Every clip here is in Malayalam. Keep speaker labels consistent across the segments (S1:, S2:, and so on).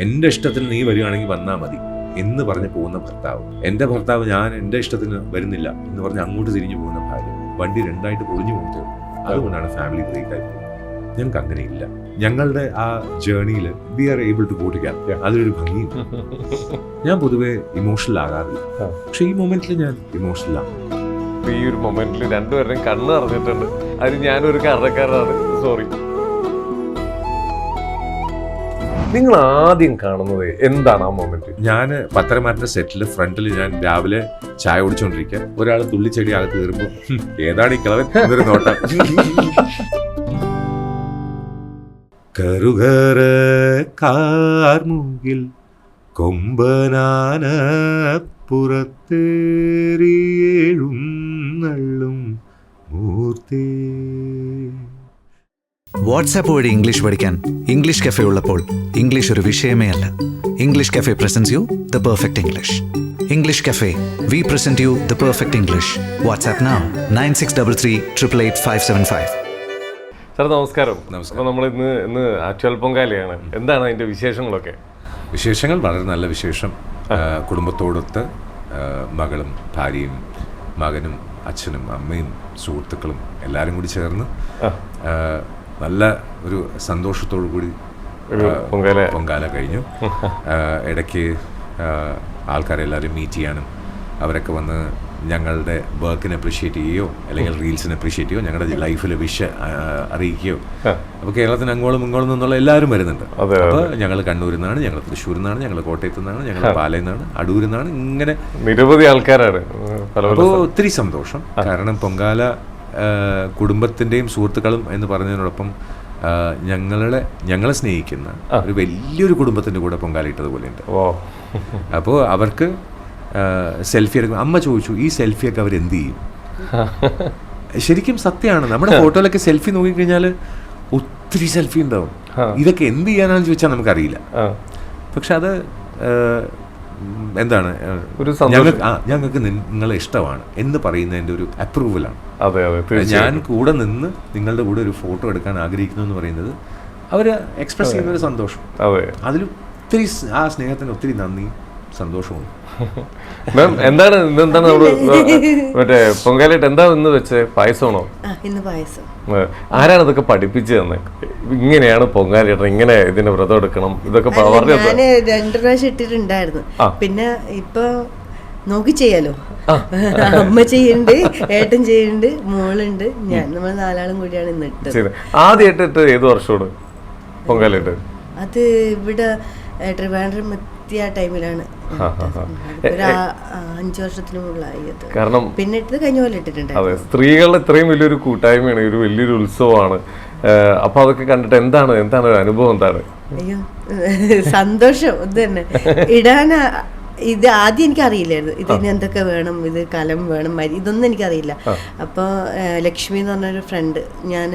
S1: എന്റെ ഇഷ്ടത്തിന് നീ വരികയാണെങ്കിൽ വന്നാൽ മതി എന്ന് പറഞ്ഞ് പോകുന്ന ഭർത്താവ്. എന്റെ ഭർത്താവ് ഞാൻ എന്റെ ഇഷ്ടത്തിന് വരുന്നില്ല എന്ന് പറഞ്ഞ് അങ്ങോട്ട് തിരിഞ്ഞു പോകുന്ന ഭാര്യ. വണ്ടി രണ്ടായിട്ട് പൊളിഞ്ഞു പോകുന്നത് അതുകൊണ്ടാണ് ഫാമിലി ബ്രേക്ക് ആയി പോകുന്നത്. ഞങ്ങൾക്ക് അങ്ങനെയില്ല. ഞങ്ങളുടെ ആ ജേർണിയിൽ we are able to go together അതിലൊരു ഭംഗിയുണ്ട്. ഞാൻ പൊതുവെ ഇമോഷണൽ ആകാറില്ല. പക്ഷെ ഈ മൊമെന്റിൽ ഞാൻ ഇമോഷണൽ ആണ്.
S2: ഈ ഒരു മൊമെന്റിൽ രണ്ടുപേരുടെയും കണ്ണ് അറിഞ്ഞിട്ടുണ്ട് അത് ഞാനൊരു കാരണക്കാരനാണ്. സോറി നിങ്ങൾ ആദ്യം കാണുന്നത് എന്താണ് ആ മൊമെന്റ്
S1: ഞാൻ പത്തരമാരുടെ സെറ്റിൽ ഫ്രണ്ടിൽ ഞാൻ രാവിലെ ചായ കുടിച്ചോണ്ടിരിക്കുക ഒരാൾ തുള്ളിച്ചെടി അകത്ത് കയറുമ്പോൾ ഏതാണ് ഈ കിളവൻ? എന്നൊരു നോട്ടം. കാർമുകിൽ കൊമ്പനാന പുറത്തേറിയേഴുന്നള്ളും
S3: വാട്സാപ്പ് വഴി ഇംഗ്ലീഷ് പഠിക്കാൻ ഇംഗ്ലീഷ് കഫേ ഉള്ളപ്പോൾ ഇംഗ്ലീഷ് ഒരു വിഷയമേ അല്ല. English cafe presents you the perfect English English cafe we present you the perfect English WhatsApp now nine six double three triple eight five seven five
S2: sir നമസ്കാരം.
S1: നമസ്കാരം.
S2: നമ്മൾ ഇന്ന് ഇന്ന് ആറ്റുവൽ പൊങ്കാലയാണ്. എന്താണ് അതിന്റെ വിശേഷങ്ങളൊക്കെ?
S1: വിശേഷങ്ങൾ വളരെ നല്ല വിശേഷം. കുടുംബത്തോടൊത്ത് മകളും ഭാര്യയും മകനും അച്ഛനും അമ്മയും സുഹൃത്തുക്കളും എല്ലാവരും കൂടി ചേർന്ന് നല്ല ഒരു സന്തോഷത്തോടു കൂടി
S2: പൊങ്കാല.
S1: പൊങ്കാല കഴിഞ്ഞു. ഇടയ്ക്ക് ആൾക്കാരെല്ലാവരും മീറ്റ് ചെയ്യാനും അവരൊക്കെ വന്ന് ഞങ്ങളുടെ വർക്കിനെ അപ്രീഷിയേറ്റ് ചെയ്യുകയോ അല്ലെങ്കിൽ റീൽസിനെ അപ്രീഷിയേറ്റ് ചെയ്യുകയോ ഞങ്ങളുടെ ലൈഫിലെ വിഷ അറിയിക്കുകയോ. അപ്പോൾ കേരളത്തിന് അങ്ങോളം ഇങ്ങോളം നിന്നുള്ള എല്ലാവരും വരുന്നുണ്ട്. അപ്പോൾ ഞങ്ങൾ കണ്ണൂരിൽ നിന്നാണ് ഞങ്ങൾ തൃശ്ശൂരിൽ നിന്നാണ് ഞങ്ങൾ കോട്ടയത്ത് നിന്നാണ് ഞങ്ങൾ പാലയിൽ നിന്നാണ് അടൂരിൽ നിന്നാണ് ഇങ്ങനെ
S2: നിരവധി ആൾക്കാരാണ്
S1: അപ്പോൾ ഒത്തിരി സന്തോഷം. കാരണം പൊങ്കാല കുടുംബത്തിന്റെയും സുഹൃത്തുക്കളും എന്ന് പറഞ്ഞതിനോടൊപ്പം ഞങ്ങളെ ഞങ്ങളെ സ്നേഹിക്കുന്ന ഒരു വലിയൊരു കുടുംബത്തിന്റെ കൂടെ
S2: പൊങ്കാലിട്ടതുപോലെയുണ്ട്
S1: അപ്പോൾ അവർക്ക് സെൽഫി എടുക്കും. അമ്മ ചോദിച്ചു ഈ സെൽഫിയൊക്കെ അവർ എന്ത് ചെയ്യും? ശരിക്കും സത്യമാണ്. നമ്മുടെ ഫോട്ടോയിലൊക്കെ സെൽഫി നോക്കിക്കഴിഞ്ഞാൽ ഒത്തിരി സെൽഫി ഉണ്ടാവും. ഇതൊക്കെ എന്ത് ചെയ്യാനാണെന്ന് ചോദിച്ചാൽ നമുക്കറിയില്ല. പക്ഷെ അത് എന്താണ്?
S2: ഒരു സന്തോഷം.
S1: ഞങ്ങൾക്ക് ആ ഞങ്ങൾക്ക് നിങ്ങളെ ഇഷ്ടമാണ് എന്ന് പറയുന്നതിന്റെ ഒരു അപ്രൂവലാണ്
S2: അതെ അതെ
S1: ഞാൻ കൂടെ നിന്ന് നിങ്ങളുടെ കൂടെ ഒരു ഫോട്ടോ എടുക്കാൻ ആഗ്രഹിക്കുന്നു എന്ന് പറയുന്നത് അവർ എക്സ്പ്രസ് ചെയ്യുന്ന ഒരു സന്തോഷം.
S2: അതെ.
S1: അതിൽ ഒത്തിരി ആ സ്നേഹത്തിന് ഒത്തിരി നന്ദി സന്തോഷമുണ്ട്.
S2: മാം എന്താണ് ഇന്നെന്താണ് നമ്മൾ മറ്റേ പൊങ്കാലായിട്ട് എന്താ ഇന്ന് വെച്ച്? പായസമാണോ?
S4: ആ ഇന്ന് പായസം.
S2: ആരാണ് ഇതൊക്കെ പഠിപ്പിച്ചു തന്നെ ഇങ്ങനെയാണ് പൊങ്കാലിടണം ഇങ്ങനെ ഇതിന് വ്രതം എടുക്കണം ഇതൊക്കെ പറഞ്ഞു
S4: ഞാൻ രണ്ടു പ്രാവശ്യം ഇട്ടിട്ടുണ്ടായിരുന്നു. പിന്നെ ഇപ്പൊ നോക്കി ചെയ്യാലോ? അമ്മ ചെയ്യുന്നുണ്ട് ഏട്ടൻ ചെയ്യുന്നുണ്ട് മോളുണ്ട്. ഞാൻ നമ്മൾ നാലാളും കൂടിയാണ് ഇന്ന് ഇട്ടത്.
S2: ആദ്യമായിട്ട് ഇട്ട് ഏത് വർഷമാണ് പൊങ്കാലിട്ട്
S4: അത് ഇവിടെ ട്രിവാൻഡ്രം എത്തിയ ടൈമിലാണ് അഞ്ച് വർഷത്തിന് മുകളിലായി അത്
S2: കാരണം
S4: പിന്നെ ഇട്ടത് കഴിഞ്ഞ പോലെ ഇട്ടിട്ടുണ്ട്
S2: അതെ സ്ത്രീകളുടെ ഇത്രയും വലിയൊരു കൂട്ടായ്മയാണ് ഒരു വലിയൊരു ഉത്സവമാണ്. അപ്പൊ അതൊക്കെ കണ്ടിട്ട് എന്താണ് എന്താണ് ഒരു അനുഭവം എന്താണ്?
S4: അയ്യോ സന്തോഷം ഇത് തന്നെ. ഇടാൻ ഇത് ആദ്യം എനിക്ക് അറിയില്ലായിരുന്നു ഇതിന് എന്തൊക്കെ വേണം ഇത് കലം വേണം മരി ഇതൊന്നും എനിക്കറിയില്ല. അപ്പോൾ ലക്ഷ്മി എന്ന് പറഞ്ഞൊരു ഫ്രണ്ട് ഞാൻ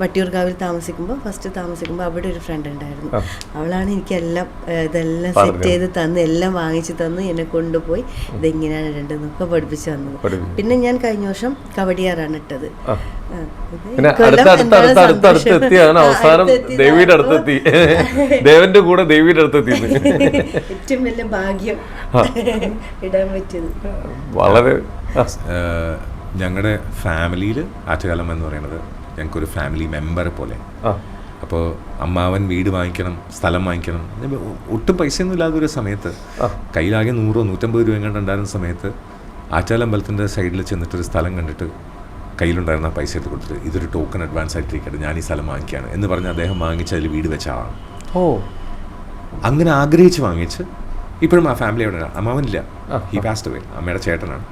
S4: വട്ടിയൂർക്കാവിൽ താമസിക്കുമ്പോൾ ഫസ്റ്റ് താമസിക്കുമ്പോൾ അവിടെ ഒരു ഫ്രണ്ട് ഉണ്ടായിരുന്നു. അവളാണ് എനിക്കെല്ലാം ഇതെല്ലാം സെറ്റ് ചെയ്ത് തന്ന് എല്ലാം വാങ്ങിച്ചു തന്ന് എന്നെ കൊണ്ടുപോയി. ഇതെങ്ങനെയാണ് ഇടേണ്ടതെന്നൊക്കെ പഠിപ്പിച്ചു തന്നത്. പിന്നെ ഞാൻ കഴിഞ്ഞ വർഷം കവടിയാറാണ് ഇട്ടത്.
S2: പിന്നെ അടുത്ത അടുത്ത അടുത്ത അടുത്ത അടുത്ത്
S4: എത്തിയാണ്
S2: അവസാനം
S4: അടുത്തെത്തി.
S2: ദേവിയുടെ അടുത്തെത്തി ദേവന്റെ കൂടെ ദേവിയുടെ അടുത്തെത്തി
S4: ഏറ്റവും വലിയ ഭാഗ്യം ഇടാൻ പറ്റിയത്.
S2: വളരെ
S1: ഞങ്ങളുടെ ഫാമിലിയിൽ ആറ്റുകാലം എന്ന് പറയുന്നത് ഞങ്ങൾക്കൊരു ഫാമിലി മെമ്പർ പോലെ. അപ്പോൾ അമ്മാവൻ വീട് വാങ്ങിക്കണം സ്ഥലം വാങ്ങിക്കണം. ഒട്ടും പൈസയൊന്നും ഇല്ലാതെ ഒരു സമയത്ത് കയ്യിലാകെ നൂറോ നൂറ്റമ്പത് രൂപ എങ്ങാണ്ട് ഉണ്ടായിരുന്ന സമയത്ത് ആറ്റാലമ്പലത്തിന്റെ സൈഡിൽ ചെന്നിട്ടൊരു സ്ഥലം കണ്ടിട്ട് കയ്യിലുണ്ടായിരുന്ന ആ പൈസ എടുത്ത് കൊടുത്തിട്ട് ഇതൊരു ടോക്കൺ അഡ്വാൻസ് ആയിട്ട് ആയിട്ടിരിക്കട്ടെ ഞാൻ ഈ സ്ഥലം വാങ്ങിക്കുകയാണ് എന്ന് പറഞ്ഞ് അദ്ദേഹം വാങ്ങിച്ച് അതിൽ വീട് വെച്ച ആളാണ്.
S2: ഓ.
S1: അങ്ങനെ ആഗ്രഹിച്ച് വാങ്ങിച്ച് ഇപ്പോഴും ആ ഫാമിലി അവിടെ അമ്മാവനില്ല ഈ പാസ്റ്റ് അവേ അമ്മയുടെ ചേട്ടനാണ്.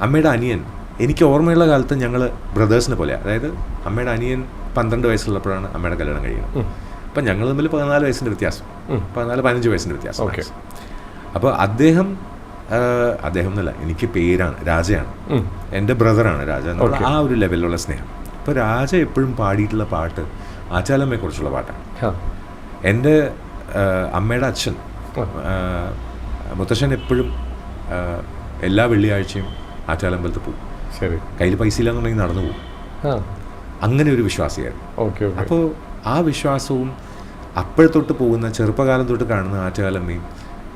S1: അമ്മയുടെ അനിയൻ എനിക്ക് ഓർമ്മയുള്ള കാലത്ത് ഞങ്ങൾ ബ്രദേഴ്സിനെ പോലെ അതായത് അമ്മയുടെ അനിയൻ പന്ത്രണ്ട് വയസ്സുള്ളപ്പോഴാണ് അമ്മയുടെ കല്യാണം കഴിയുന്നത്. അപ്പം ഞങ്ങൾ തമ്മിൽ പതിനാല് വയസ്സിന്റെ വ്യത്യാസം. പതിനാല് പതിനഞ്ച് വയസ്സിന്റെ വ്യത്യാസം.
S2: ഓക്കെ.
S1: അപ്പോൾ അദ്ദേഹം അദ്ദേഹം എന്നല്ല എനിക്ക് പേരാണ് രാജയാണ്. എന്റെ ബ്രദറാണ് രാജ എന്നുള്ള ആ ഒരു ലെവലിലുള്ള സ്നേഹം. അപ്പോൾ രാജ എപ്പോഴും പാടിയിട്ടുള്ള പാട്ട് ആചാലമ്മയെക്കുറിച്ചുള്ള പാട്ടാണ്. എന്റെ അമ്മയുടെ അച്ഛൻ മുത്തശ്ശൻ എപ്പോഴും എല്ലാ വെള്ളിയാഴ്ചയും ആറ്റാലമ്പലത്ത് പോകും.
S2: ശരി.
S1: കയ്യിൽ പൈസ ഇല്ലാന്നുണ്ടെങ്കിൽ നടന്നു പോകും. അങ്ങനെ ഒരു വിശ്വാസിയായിരുന്നു.
S2: Okay okay.
S1: അപ്പോൾ ആ വിശ്വാസവും അപ്പോഴത്തൊട്ട് പോകുന്ന ചെറുപ്പകാലം തൊട്ട് കാണുന്ന ആറ്റുകാലമ്മയും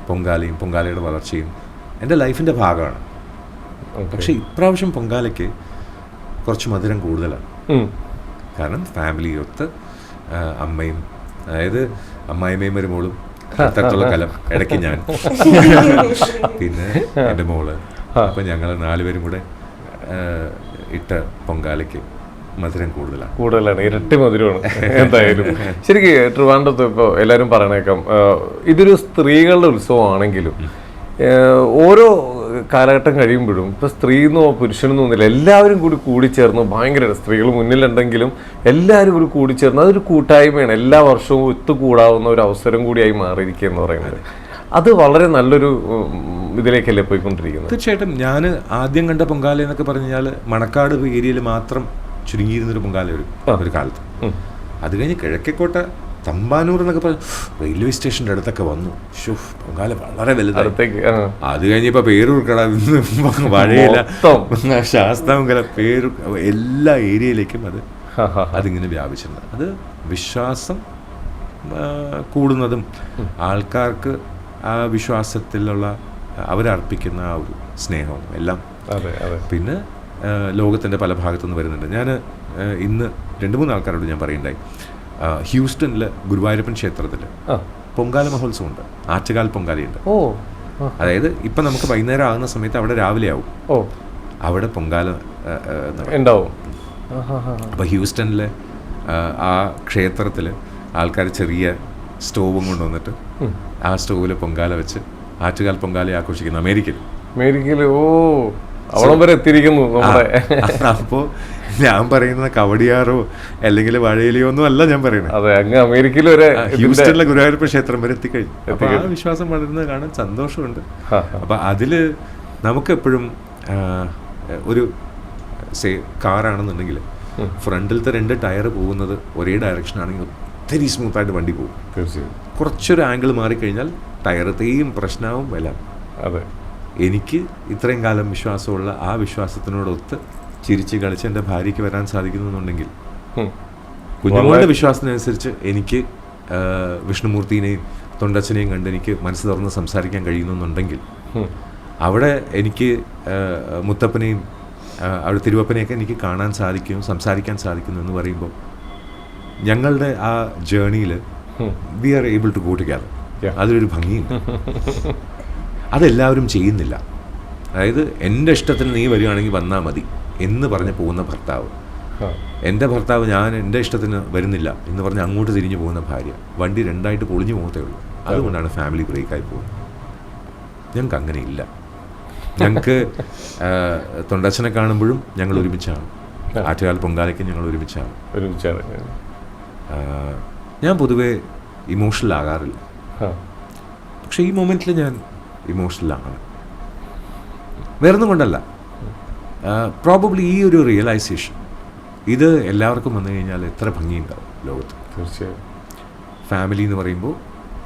S1: പൊങ്കാലയും പൊങ്കാലയുടെ വളർച്ചയും എന്റെ ലൈഫിന്റെ ഭാഗമാണ്. പക്ഷേ ഇപ്രാവശ്യം പൊങ്കാലയ്ക്ക് കുറച്ച് മധുരം കൂടുതലാണ്. കാരണം ഫാമിലി ഒത്ത് അമ്മയും അതായത് അമ്മായിമ്മയും വരുമ്പോളും അടുത്തുള്ള കലം ഇടയ്ക്ക് ഞാൻ. പിന്നെ എന്റെ മോൾ. അപ്പം ഞങ്ങൾ നാലുപേരും കൂടെ ഇട്ട പൊങ്കാലയ്ക്ക് മധുരം കൂടുതലാണ്.
S2: കൂടുതലാണ്. ഇരട്ടി മധുരമാണ് എന്തായാലും. ശരിക്കും ട്രിവാൻഡ്രത്ത് ഇപ്പോൾ എല്ലാവരും പറയണേക്കാം. ഇതൊരു സ്ത്രീകളുടെ ഉത്സവമാണെങ്കിലും ഓരോ കാലഘട്ടം കഴിയുമ്പോഴും ഇപ്പോൾ സ്ത്രീന്നോ പുരുഷനെന്നോ ഒന്നുമില്ല. എല്ലാവരും കൂടി കൂടിച്ചേർന്ന് ഭയങ്കര സ്ത്രീകൾ മുന്നിലുണ്ടെങ്കിലും എല്ലാവരും കൂടി കൂടിച്ചേർന്ന് അതൊരു കൂട്ടായ്മയാണ്. എല്ലാ വർഷവും ഒത്തുകൂടാവുന്ന ഒരു അവസരം കൂടിയായി മാറിയിരിക്കുക എന്ന് പറയുന്നത്. അത് വളരെ നല്ലൊരു ഇതിലേക്കല്ലേ പോയിക്കൊണ്ടിരിക്കുന്നത്?
S1: തീർച്ചയായിട്ടും ഞാൻ ആദ്യം കണ്ട പൊങ്കാല എന്നൊക്കെ പറഞ്ഞാൽ മണക്കാട് ഏരിയയിൽ മാത്രം ചുരുങ്ങിയിരുന്നൊരു പൊങ്കാല ഒരു ഒരു കാലത്ത്. അത് കഴിഞ്ഞ് കിഴക്കേക്കോട്ട തമ്പാനൂർ എന്നൊക്കെ പറഞ്ഞു റെയിൽവേ സ്റ്റേഷന്റെ അടുത്തൊക്കെ വന്നു. ഷുഫ് പൊങ്കാല വളരെ വലുതായി. അത് കഴിഞ്ഞപ്പോ പേരൂർക്കട വഴയില. ശാസ്താമംഗല പേര് എല്ലാ ഏരിയയിലേക്കും അത്. അതിങ്ങനെ വ്യാപിച്ചിട്ടുണ്ട്. അത് വിശ്വാസം കൂടുന്നതും ആൾക്കാർക്ക് ആ വിശ്വാസത്തിലുള്ള അവരർപ്പിക്കുന്ന ആ ഒരു സ്നേഹവും എല്ലാം. പിന്നെ ലോകത്തിന്റെ പല ഭാഗത്തുനിന്ന് വരുന്നുണ്ട്. ഞാൻ ഇന്ന് രണ്ട് മൂന്ന് ആൾക്കാരോട് ഞാൻ പറയുണ്ടായി. ഹ്യൂസ്റ്റണിൽ ഗുരുവായൂരപ്പൻ ക്ഷേത്രത്തിൽ പൊങ്കാല മഹോത്സവമുണ്ട്. ആറ്റുകാൽ പൊങ്കാലയുണ്ട്.
S2: ഓ
S1: അതായത് ഇപ്പം നമുക്ക് വൈകുന്നേരം ആകുന്ന സമയത്ത് അവിടെ രാവിലെ ആവും.
S2: ഓ.
S1: അവിടെ പൊങ്കാല
S2: ഉണ്ടാവും.
S1: അപ്പോൾ ഹ്യൂസ്റ്റണിലെ ആ, ക്ഷേത്രത്തിൽ ആൾക്കാർ ചെറിയ സ്റ്റോവും കൊണ്ടുവന്നിട്ട് ആ സ്റ്റോവിൽ പൊങ്കാല വെച്ച് ആറ്റുകാൽ പൊങ്കാല ആഘോഷിക്കുന്നു. അമേരിക്കയിൽ
S2: അമേരിക്കയിൽ ഓ. അവളം വരെ എത്തിയിരിക്കുന്നു
S1: അപ്പോൾ ഞാൻ പറയുന്നത് കവടിയാറോ അല്ലെങ്കിൽ വഴയിലയോ ഒന്നും അല്ല ഞാൻ പറയുന്നത്.
S2: അതെ അങ്ങ് അമേരിക്കയിൽ വരെ
S1: ഹ്യൂസ്റ്റണിലെ ഗുരുവായൂരപ്പ ക്ഷേത്രം വരെ എത്തിക്കഴിഞ്ഞു. അപ്പൊ ആ വിശ്വാസം വളരുന്നത് കാണാൻ സന്തോഷമുണ്ട്. അപ്പൊ അതിൽ നമുക്കെപ്പോഴും ഒരു സേ കാറാണെന്നുണ്ടെങ്കിൽ ഫ്രണ്ടിലത്തെ രണ്ട് ടയർ പോകുന്നത് ഒരേ ഡയറക്ഷൻ ആണെങ്കിൽ ഒത്തിരി സ്മൂത്തായിട്ട് വണ്ടി പോകും.
S2: തീർച്ചയായും.
S1: കുറച്ചൊരു ആംഗിൾ മാറിക്കഴിഞ്ഞാൽ ടയറത്തെയും തേയും പ്രശ്നവും വരാം.
S2: അതെ.
S1: എനിക്ക് ഇത്രയും കാലം വിശ്വാസമുള്ള ആ വിശ്വാസത്തിനോടൊത്ത് ചിരിച്ച് കളിച്ച് എന്റെ ഭാര്യയ്ക്ക് വരാൻ സാധിക്കുന്നുണ്ടെങ്കിൽ കുഞ്ഞുമോളുടെ വിശ്വാസത്തിനനുസരിച്ച് എനിക്ക് വിഷ്ണുമൂർത്തിനെയും തൊണ്ടച്ചനെയും കണ്ട് എനിക്ക് മനസ്സ് തുറന്ന് സംസാരിക്കാൻ കഴിയുന്നുണ്ടെങ്കിൽ അവിടെ എനിക്ക് മുത്തപ്പനെയും അവിടെ തിരുവപ്പനെയൊക്കെ എനിക്ക് കാണാൻ സാധിക്കും സംസാരിക്കാൻ സാധിക്കുന്നു എന്ന് പറയുമ്പോൾ ഞങ്ങളുടെ ആ ജേണിയിൽ we are able to go together. അതിലൊരു ഭംഗിയുണ്ട്. അതെല്ലാവരും ചെയ്യുന്നില്ല. അതായത് എന്റെ ഇഷ്ടത്തിന് നീ വരികയാണെങ്കിൽ വന്നാൽ മതി. എന്ന് പറഞ്ഞ് പോകുന്ന ഭർത്താവ്. എന്റെ ഭർത്താവ് ഞാൻ എന്റെ ഇഷ്ടത്തിന് വരുന്നില്ല എന്ന് പറഞ്ഞ് അങ്ങോട്ട് തിരിഞ്ഞു പോകുന്ന ഭാര്യ. വണ്ടി രണ്ടായിട്ട് പൊളിഞ്ഞു പോകത്തേ ഉള്ളൂ. അതുകൊണ്ടാണ് ഫാമിലി ബ്രേക്കായി പോകുന്നത്. ഞങ്ങൾക്ക് അങ്ങനെ ഇല്ല ഞങ്ങൾക്ക് തൊണ്ടച്ചനെ കാണുമ്പോഴും ഞങ്ങൾ ഒരുമിച്ചാണ്. ആറ്റുകാൽ പൊങ്കാലയ്ക്ക് ഞങ്ങൾ ഒരുമിച്ചാണ്.
S2: ഒരുമിച്ചാണ്.
S1: ഞാൻ പൊതുവേ ഇമോഷണൽ ആകാറില്ല. പക്ഷേ ഈ മൊമെന്റിൽ ഞാൻ ഇമോഷണലാണ് വേറൊന്നും കൊണ്ടല്ല. പ്രോബബ്ലി ഈ ഒരു റിയലൈസേഷൻ ഇത് എല്ലാവർക്കും വന്നു കഴിഞ്ഞാൽ എത്ര ഭംഗിയുണ്ടാവും ലോകത്ത്.
S2: തീർച്ചയായും.
S1: ഫാമിലി എന്ന് പറയുമ്പോൾ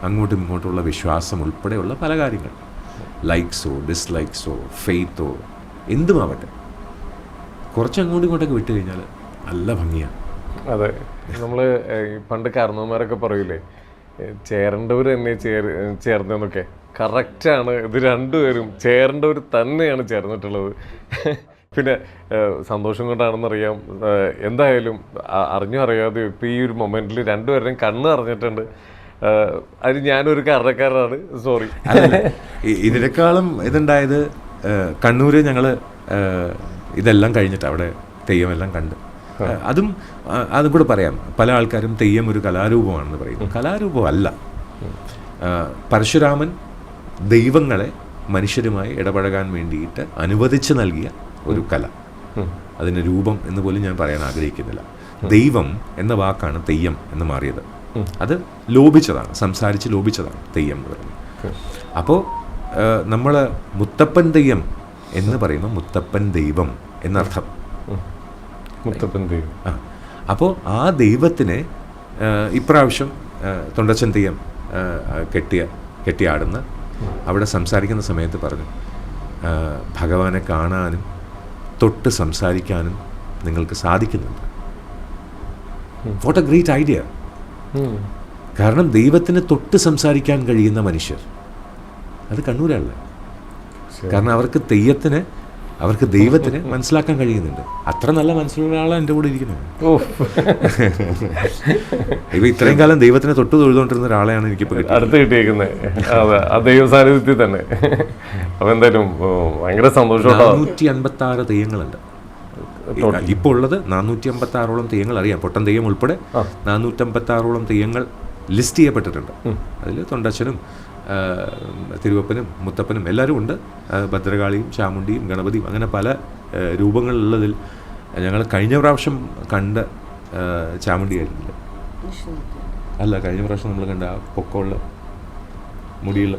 S1: അങ്ങോട്ടും ഇങ്ങോട്ടുമുള്ള വിശ്വാസം ഉൾപ്പെടെയുള്ള പല കാര്യങ്ങൾ. ലൈക്സോ ഡിസ്ലൈക്സോ ഫെയ്ത്തോ എന്തുമാവട്ടെ കുറച്ച് അങ്ങോട്ടും ഇങ്ങോട്ടൊക്കെ വിട്ട് കഴിഞ്ഞാൽ നല്ല ഭംഗിയാണ്.
S2: അതെ. നമ്മൾ പണ്ട് കാരണവന്മാരൊക്കെ പറയൂലേ ചേരേണ്ടവർ തന്നെ ചേർ ചേർന്നതെന്നൊക്കെ. കറക്റ്റാണ് ഇത് രണ്ടുപേരും ചേരേണ്ടവർ തന്നെയാണ് ചേർന്നിട്ടുള്ളത്. പിന്നെ സന്തോഷം കൊണ്ടാണെന്നറിയാം. എന്തായാലും അറിഞ്ഞോ അറിയാതെ ഇപ്പം ഈ ഒരു മൊമെന്റിൽ രണ്ടുപേരുടെയും കണ്ണ് അറിഞ്ഞിട്ടുണ്ട് അത് ഞാനൊരു കാരണക്കാരനാണ്. സോറി.
S1: ഇതിനേക്കാളും ഇതുണ്ടായത് കണ്ണൂര് ഞങ്ങൾ ഇതെല്ലാം കഴിഞ്ഞിട്ട് അവിടെ തെയ്യമെല്ലാം കണ്ട്. അതും അതും കൂടെ പറയാം. പല ആൾക്കാരും തെയ്യം ഒരു കലാരൂപമാണെന്ന് പറയുന്നു. കലാരൂപമല്ല. പരശുരാമൻ ദൈവങ്ങളെ മനുഷ്യരുമായി ഇടപഴകാൻ വേണ്ടിയിട്ട് അനുവദിച്ച് നൽകിയ ഒരു കല. അതിന് രൂപം എന്ന് പോലും ഞാൻ പറയാൻ ആഗ്രഹിക്കുന്നില്ല. ദൈവം എന്ന വാക്കാണ് തെയ്യം എന്ന് മാറിയത്. അത് ലോപിച്ചതാണ് സംസാരിച്ച് ലോപിച്ചതാണ് തെയ്യം എന്ന് പറയുന്നത്. അപ്പോൾ നമ്മൾ മുത്തപ്പൻ തെയ്യം എന്ന് പറയുമ്പോൾ മുത്തപ്പൻ ദൈവം എന്നർത്ഥം.
S2: മുത്തപ്പൻ ദൈവം.
S1: ആ. അപ്പോൾ ആ ദൈവത്തിനെ ഇപ്രാവശ്യം തൊണ്ടച്ചൻ തെയ്യം കെട്ടിയ കെട്ടിയാടുന്ന അവിടെ സംസാരിക്കുന്ന സമയത്ത് പറഞ്ഞു ഭഗവാനെ കാണാനും തൊട്ട് സംസാരിക്കാനും നിങ്ങൾക്ക് സാധിക്കുന്നുണ്ട്. വാട്ട് എ ഗ്രേറ്റ് ഐഡിയ കാരണം ദൈവത്തിന് തൊട്ട് സംസാരിക്കാൻ കഴിയുന്ന മനുഷ്യർ. അത് കണ്ണൂരാണല്ലേ? കാരണം അവർക്ക് തെയ്യത്തിന് അവർക്ക് ദൈവത്തിന് മനസ്സിലാക്കാൻ കഴിയുന്നുണ്ട്. അത്ര നല്ല മനസ്സിലുള്ള ആളാണ് എന്റെ കൂടെ ഇരിക്കുന്നത്.
S2: ഓ
S1: ഇപ്പൊ ഇത്രയും കാലം ദൈവത്തിനെ തൊട്ട് തൊഴുതുകൊണ്ടിരുന്ന ഒരാളെയാണ് എനിക്കിപ്പോൾ കിട്ടിയത്.
S2: അടുത്ത് കിട്ടിയേക്കുന്നത്. അതെ ആ ദൈവ സാന്നിധ്യത്തിൽ തന്നെ. അപ്പം എന്തായാലും ഭയങ്കര സന്തോഷം
S1: നാനൂറ്റി അൻപത്തി ആറ് തെയ്യങ്ങളുണ്ട് ഇപ്പോൾ ഉള്ളത് നാനൂറ്റി അമ്പത്തി ആറോളം തെയ്യങ്ങൾ അറിയാം. പൊട്ടൻ തെയ്യം ഉൾപ്പെടെ നാനൂറ്റമ്പത്തി ആറോളം തെയ്യങ്ങൾ ലിസ്റ്റ് ചെയ്യപ്പെട്ടിട്ടുണ്ട്. അതിൽ തൊണ്ടച്ചനും തിരുവപ്പനും മുത്തപ്പനും എല്ലാവരും ഉണ്ട്. ഭദ്രകാളിയും ചാമുണ്ടിയും ഗണപതിയും അങ്ങനെ പല രൂപങ്ങളുള്ളതിൽ ഞങ്ങൾ കഴിഞ്ഞ പ്രാവശ്യം കണ്ട ചാമുണ്ടി ആയിരുന്നില്ല. അല്ല കഴിഞ്ഞ പ്രാവശ്യം നമ്മൾ കണ്ട പൊക്കമുള്ള മുടിയുള്ള.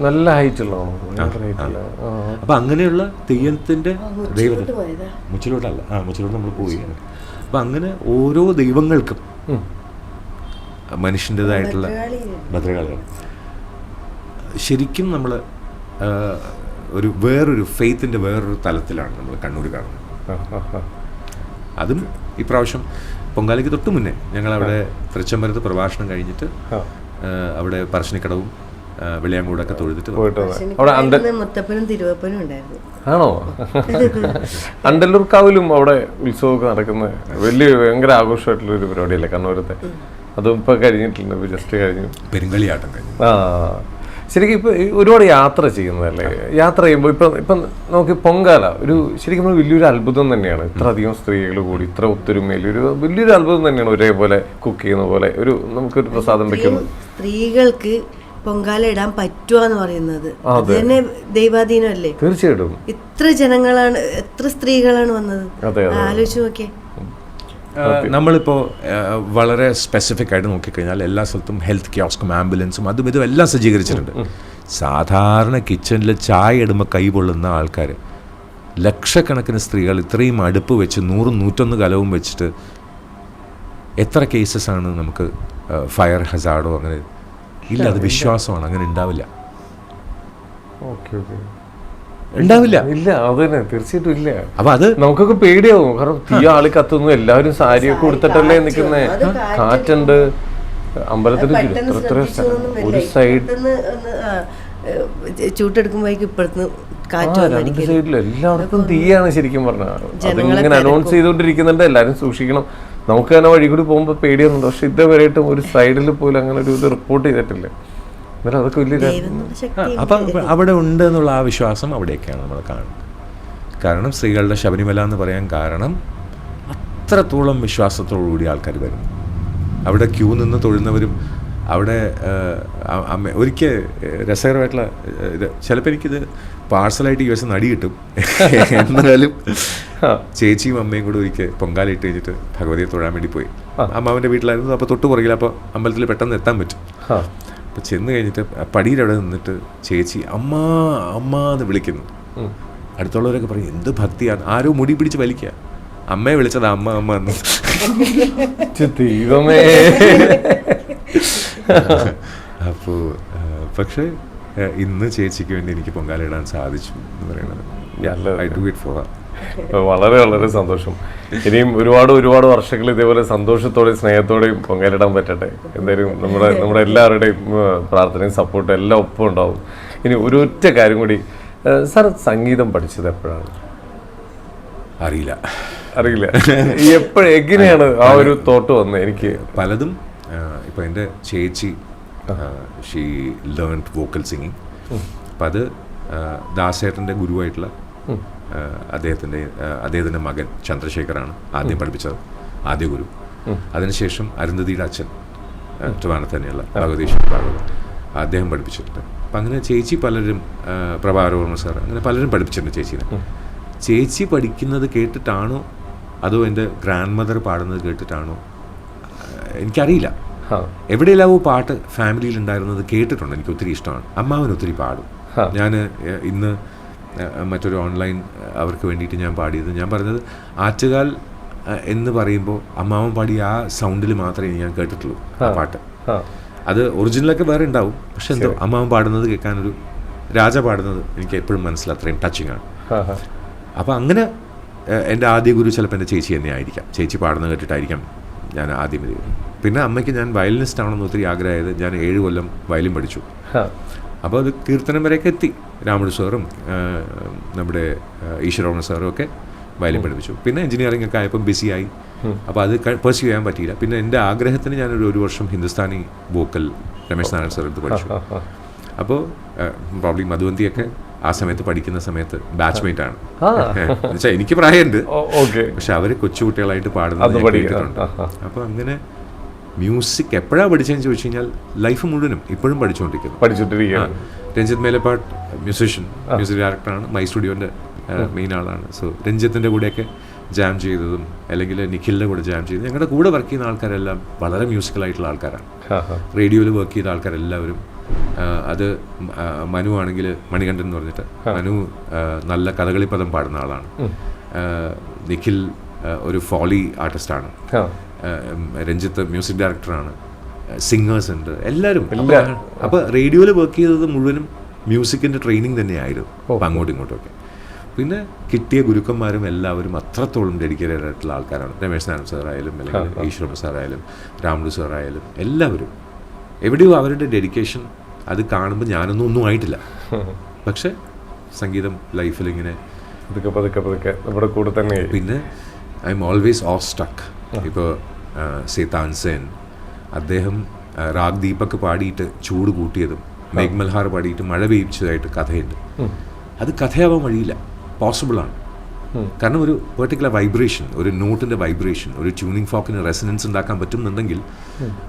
S2: നല്ല ഹൈറ്റ് ഉള്ളതാണോ ഭയങ്കര ഉള്ള. ആ.
S1: അപ്പം അങ്ങനെയുള്ള തെയ്യത്തിന്റെ ദൈവത്തെ മുച്ചിലോട്ടല്ല. ആ മുച്ചിലോട്ട് നമ്മൾ പോവുകയാണ് അപ്പം അങ്ങനെ ഓരോ ദൈവങ്ങൾക്കും. മനുഷ്യന്റെതായിട്ടുള്ള ഭദ്രകാളികൾ. ശരിക്കും നമ്മൾ ഒരു വേറൊരു ഫെയ്ത്തിന്റെ വേറൊരു തലത്തിലാണ് നമ്മൾ കണ്ണൂർ കാണുന്നത്. അതും ഇപ്രാവശ്യം പൊങ്കാലയ്ക്ക് തൊട്ട് മുന്നേ ഞങ്ങളവിടെ തൃച്ചംബരത്ത് പ്രഭാഷണം കഴിഞ്ഞിട്ട് അവിടെ പറശ്ശിനിക്കടവും വെളിയാങ്കൂടൊക്കെ തൊഴുതിട്ട്
S4: മുത്തപ്പനും തിരുവപ്പനും ഉണ്ടായിരുന്നു.
S2: ആണോ? അണ്ടല്ലൂർക്കാവിലും അവിടെ ഉത്സവമൊക്കെ നടക്കുന്ന വലിയ ഭയങ്കര ആഘോഷമായിട്ടുള്ള ഒരു പരിപാടിയല്ലേ കണ്ണൂരത്തെ? അതും ഇപ്പൊ കഴിഞ്ഞിട്ടുണ്ട് ജസ്റ്റ് കഴിഞ്ഞു.
S1: പെരുങ്കളിയാട്ടം കഴിഞ്ഞു.
S2: ആ. ശരിക്കും ഇപ്പൊ ഒരുപാട് യാത്ര ചെയ്യുന്നതല്ലേ? യാത്ര ചെയ്യുമ്പോൾ ഇപ്പൊ ഇപ്പൊ നമുക്ക് പൊങ്കാല ഒരു ശരിക്കും വലിയൊരു അത്ഭുതം തന്നെയാണ്. ഇത്ര അധികം സ്ത്രീകൾ കൂടി ഇത്ര ഒത്തൊരുമയിൽ ഒരു വലിയൊരു അത്ഭുതം തന്നെയാണ് ഒരേപോലെ കുക്ക് ചെയ്യുന്ന പോലെ ഒരു നമുക്കൊരു പ്രസാദം വെക്കുന്നു
S4: സ്ത്രീകൾക്ക് പൊങ്കാല ഇടാൻ പറ്റുക എന്ന് പറയുന്നത് അത്. തന്നെ ദൈവാധീനമല്ലേ?
S2: തീർച്ചയായിട്ടും.
S4: ഇത്ര ജനങ്ങളാണ് എത്ര സ്ത്രീകളാണ് വന്നത്. ആലോചിച്ച് നോക്കിയേ.
S1: നമ്മളിപ്പോൾ വളരെ സ്പെസിഫിക് ആയിട്ട് നോക്കിക്കഴിഞ്ഞാൽ എല്ലാ സ്ഥലത്തും ഹെൽത്ത് കിയോസ്കും ആംബുലൻസും അതും ഇതും എല്ലാം സജ്ജീകരിച്ചിട്ടുണ്ട്. സാധാരണ കിച്ചണിൽ ചായ ഇടുമ്പോൾ കൈ പൊള്ളുന്ന ആൾക്കാർ ലക്ഷക്കണക്കിന് സ്ത്രീകൾ ഇത്രയും അടുപ്പ് വെച്ച് നൂറും നൂറ്റൊന്ന് കലവും വെച്ചിട്ട് എത്ര കേസസ് ആണ് നമുക്ക് ഫയർ ഹസാർഡോ അങ്ങനെ? ഇല്ല അത് വിശ്വാസമാണ്. അങ്ങനെ ഉണ്ടാവില്ല.
S2: ഓക്കെ ഓക്കെ
S1: ഉണ്ടാവില്ല.
S2: ഇല്ല അത് തന്നെ തീർച്ചയായിട്ടും ഇല്ല.
S1: അപ്പൊ അത്
S2: നമുക്കൊക്കെ പേടിയാവും. കാരണം തീ ആൾ കത്തുന്നു എല്ലാവരും സാരിയൊക്കെ കൊടുത്തിട്ടല്ലേ നിൽക്കുന്നേ
S4: കാറ്റ്
S2: കാറ്റുണ്ട്. അമ്പലത്തിന് എത്ര ഒരു. സൈഡ്
S4: ചൂട്ടെടുക്കുമ്പോഴേക്കും
S2: രണ്ട് എല്ലായിടത്തും തീയാണ് ശരിക്കും പറഞ്ഞാൽ അതിങ്ങനെ അനൗൺസ് ചെയ്തുകൊണ്ടിരിക്കുന്നുണ്ട്. എല്ലാവരും സൂക്ഷിക്കണം. നമുക്ക് തന്നെ വഴി കൂടി പോകുമ്പോൾ പേടിയൊന്നുണ്ട്. പക്ഷെ ഇതുവരെയായിട്ടും ഒരു സൈഡിൽ പോലും അങ്ങനെ ഒരു ഇത് റിപ്പോർട്ട് ചെയ്തിട്ടില്ല. എന്നാലും അതൊക്കെ വലിയ
S1: അപ്പം അവിടെ ഉണ്ട് എന്നുള്ള ആ വിശ്വാസം അവിടെയൊക്കെയാണ് നമ്മൾ കാണുന്നത്. കാരണം സ്ത്രീകളുടെ ശബരിമല എന്ന് പറയാൻ കാരണം അത്രത്തോളം വിശ്വാസത്തോടുകൂടി ആൾക്കാർ വരും. അവിടെ ക്യൂ നിന്ന് തൊഴുന്നവരും അവിടെ അമ്മ ഒരിക്കൽ രസകരമായിട്ടുള്ള ഇത് ചിലപ്പോൾ എനിക്കിത് പാഴ്സലായിട്ട് യു എസ് നടി കിട്ടും. എന്നാലും ചേച്ചിയും അമ്മയും കൂടെ ഒരിക്കൽ പൊങ്കാലിട്ട് കഴിഞ്ഞിട്ട് ഭഗവതിയെ തൊഴാൻ വേണ്ടി പോയി. അമ്മാവന്റെ വീട്ടിലായിരുന്നു. അപ്പോൾ തൊട്ട് പുറകിൽ അപ്പോൾ അമ്പലത്തിൽ പെട്ടെന്ന് എത്താൻ പറ്റും. അപ്പോൾ ചെന്ന് കഴിഞ്ഞിട്ട് പടിയുടെ അവിടെ നിന്നിട്ട് ചേച്ചി അമ്മ അമ്മ എന്ന് വിളിക്കുന്നു. അടുത്തുള്ളവരൊക്കെ പറയും എന്ത് ഭക്തിയാണ്? ആരോ മുടി പിടിച്ച് വലിക്കുക അമ്മയെ വിളിച്ചത് അമ്മ അമ്മ എന്ന്.
S2: ദൈവമേ.
S1: അപ്പോൾ പക്ഷേ ഇന്ന് ചേച്ചിക്ക് വേണ്ടി എനിക്ക് പൊങ്കാലയിടാൻ സാധിച്ചു എന്ന് പറയുന്നത്. ഐ ഡു ഇറ്റ് ഫോർ
S2: വളരെ വളരെ സന്തോഷം. ഇനിയും ഒരുപാട് ഒരുപാട് വർഷങ്ങൾ ഇതേപോലെ സന്തോഷത്തോടെയും സ്നേഹത്തോടെയും പൊങ്കലിടാൻ പറ്റട്ടെ. എന്തായാലും നമ്മുടെ നമ്മുടെ എല്ലാവരുടെയും പ്രാർത്ഥനയും സപ്പോർട്ടും എല്ലാം ഒപ്പം ഉണ്ടാവും. ഇനി ഒരു ഒറ്റ കാര്യം കൂടി സാർ സംഗീതം പഠിച്ചത് എപ്പോഴാണ്?
S1: അറിയില്ല.
S2: അറിയില്ല. എപ്പോഴും എങ്ങനെയാണ് ആ ഒരു തോട്ട് വന്നത് എനിക്ക്
S1: പലതും ഇപ്പം എന്റെ ചേച്ചി ഷീ ലേൺ വോക്കൽ സിംഗിങ് അപ്പം അത് ദാസേട്ടന്റെ ഗുരുവായിട്ടുള്ള അദ്ദേഹത്തിന്റെ അദ്ദേഹത്തിന്റെ മകൻ ചന്ദ്രശേഖറാണ് ആദ്യം പഠിപ്പിച്ചത് ആദ്യ ഗുരു. അതിനുശേഷം അരുന്ധതിയുടെ അച്ഛൻ ട്രിവാണത്ത് തന്നെയുള്ള ഭഗവതീശ്വര ഭാഗവത് അദ്ദേഹം പഠിപ്പിച്ചിട്ടുണ്ട്. അപ്പം അങ്ങനെ ചേച്ചി പലരും പ്രഭാകരവർമ്മ സാർ അങ്ങനെ പലരും പഠിപ്പിച്ചിട്ടുണ്ട് ചേച്ചീനെ. ചേച്ചി പഠിക്കുന്നത് കേട്ടിട്ടാണോ? അതോ എന്റെ ഗ്രാൻഡ് മദർ പാടുന്നത് കേട്ടിട്ടാണോ? എനിക്കറിയില്ല. എവിടെയെല്ലാം പാട്ട് ഫാമിലിയിൽ ഉണ്ടായിരുന്നത് കേട്ടിട്ടുണ്ട്. എനിക്ക് ഒത്തിരി ഇഷ്ടമാണ്. അമ്മാവൻ ഒത്തിരി പാടും. ഞാൻ ഇന്ന് മറ്റൊരു ഓൺലൈൻ അവർക്ക് വേണ്ടിയിട്ട് ഞാൻ പാടിയത്. ഞാൻ പറഞ്ഞത് ആറ്റുകാൽ എന്ന് പറയുമ്പോൾ അമ്മാവൻ പാടിയ ആ സൗണ്ടിൽ മാത്രമേ ഞാൻ കേട്ടിട്ടുള്ളൂ ആ പാട്ട്. അത് ഒറിജിനലൊക്കെ വേറെ ഉണ്ടാവും പക്ഷെ എന്തോ അമ്മാവൻ പാടുന്നത് കേൾക്കാനൊരു രാജ പാടുന്നത് എനിക്ക് എപ്പോഴും മനസ്സിൽ അത്രയും ടച്ചിങ് ആണ്. അപ്പോൾ അങ്ങനെ എന്റെ ആദ്യ ഗുരു ചിലപ്പോൾ എന്റെ ചേച്ചി തന്നെ ആയിരിക്കാം. ചേച്ചി പാടുന്നത് കേട്ടിട്ടായിരിക്കാം ഞാൻ ആദ്യം ഇത് പിന്നെ അമ്മയ്ക്ക് ഞാൻ വയലിനിസ്റ്റ് ആവണമെന്ന് ഒത്തിരി ആഗ്രഹമായത് ഞാൻ ഏഴ് കൊല്ലം വയലിൻ പഠിച്ചു. അപ്പോൾ അത് കീർത്തനം വരെയൊക്കെ എത്തി. രാമൻ സാറും നമ്മുടെ ഈശ്വരവണ സാറും ഒക്കെ വയലിൻ പഠിപ്പിച്ചു. പിന്നെ എഞ്ചിനീയറിംഗ് ഒക്കെ ആയപ്പോൾ ബിസിയായി അപ്പോൾ അത് പെർസ്യൂ ചെയ്യാൻ പറ്റിയില്ല. പിന്നെ എന്റെ ആഗ്രഹത്തിന് ഞാനൊരു ഒരു വർഷം ഹിന്ദുസ്ഥാനി വോക്കൽ രമേശ് നാരായണ സാർ അടുത്ത് പഠിച്ചു. അപ്പോൾ പ്രോബ്ലി മധുവന്തിയൊക്കെ ആ സമയത്ത് പഠിക്കുന്ന സമയത്ത് ബാച്ച്മേറ്റ് ആണ്. എന്നുവെച്ചാൽ എനിക്ക് പ്രായമുണ്ട്. പക്ഷെ അവർ കൊച്ചുകുട്ടികളായിട്ട് പാടുന്നത് കേട്ടിട്ടുണ്ട്. അപ്പോൾ അങ്ങനെ മ്യൂസിക് എപ്പോഴാണ് പഠിച്ചതെന്ന് ചോദിച്ചു കഴിഞ്ഞാൽ ലൈഫ് മുഴുവനും ഇപ്പോഴും പഠിച്ചുകൊണ്ടിരിക്കുന്നു.
S2: പഠിച്ചുകൊണ്ടിരിക്കുകയാണ്.
S1: രഞ്ജിത്ത് മേലപ്പാട്ട് മ്യൂസിഷ്യൻ മ്യൂസിക് ഡയറക്ടറാണ് മൈ സ്റ്റുഡിയോന്റെ മെയിൻ ആളാണ്. സോ രഞ്ജിത്തിന്റെ കൂടെയൊക്കെ ജാം ചെയ്തതും അല്ലെങ്കിൽ നിഖിലിന്റെ കൂടെ ജാം ചെയ്തതും ഞങ്ങളുടെ കൂടെ വർക്ക് ചെയ്യുന്ന ആൾക്കാരെല്ലാം വളരെ മ്യൂസിക്കലായിട്ടുള്ള ആൾക്കാരാണ്. റേഡിയോയിൽ വർക്ക് ചെയ്ത ആൾക്കാരെല്ലാവരും അത് മനു ആണെങ്കിൽ മണികണ്ഠൻ എന്ന് പറഞ്ഞിട്ട് മനു നല്ല കഥകളിപ്പദം പാടുന്ന ആളാണ്. നിഖിൽ ഒരു ഫോളി ആർട്ടിസ്റ്റാണ്. രഞ്ജിത്ത് മ്യൂസിക് ഡയറക്ടറാണ് സിംഗേഴ്സ് ഉണ്ട്. എല്ലാവരും. അപ്പോൾ റേഡിയോയിൽ വർക്ക് ചെയ്തത് മുഴുവനും മ്യൂസിക്കിന്റെ ട്രെയിനിങ് തന്നെയായിരുന്നു. അപ്പം അങ്ങോട്ടും ഒക്കെ പിന്നെ കിട്ടിയ ഗുരുക്കന്മാരും എല്ലാവരും അത്രത്തോളം ഡെഡിക്കേറ്റഡ് ആയിട്ടുള്ള ആൾക്കാരാണ്. രമേശ് നാരായൺ സാറായാലും അല്ലെങ്കിൽ ഈശ്വരൻ സാറായാലും രാമുഡു സാറായാലും എല്ലാവരും. എവിടെയോ അവരുടെ ഡെഡിക്കേഷൻ അത് കാണുമ്പോൾ ഞാനൊന്നും ഒന്നും ആയിട്ടില്ല. പക്ഷെ സംഗീതം ലൈഫിൽ ഇങ്ങനെ
S2: പതുക്കെ പതുക്കെ പതുക്കെ നമ്മുടെ കൂടെ തന്നെ
S1: പിന്നെ I M always of stuck ഇപ്പോൾ സീതാൻ സെൻ. അദ്ദേഹം രാഗ് ദീപക് പാടിയിട്ട് ചൂട് കൂട്ടിയതും മേഘ് മൽഹാർ പാടിയിട്ട് മഴ പെയ്യിച്ചതായിട്ട് കഥയുണ്ട്. അത് കഥയാവാൻ വഴിയില്ല. പോസിബിളാണ് കാരണം ഒരു പെർട്ടിക്കുലർ വൈബ്രേഷൻ ഒരു നോട്ടിന്റെ വൈബ്രേഷൻ ഒരു ട്യൂണിങ് ഫോക്കിന് റെസനൻസ് ഉണ്ടാക്കാൻ പറ്റുന്നുണ്ടെങ്കിൽ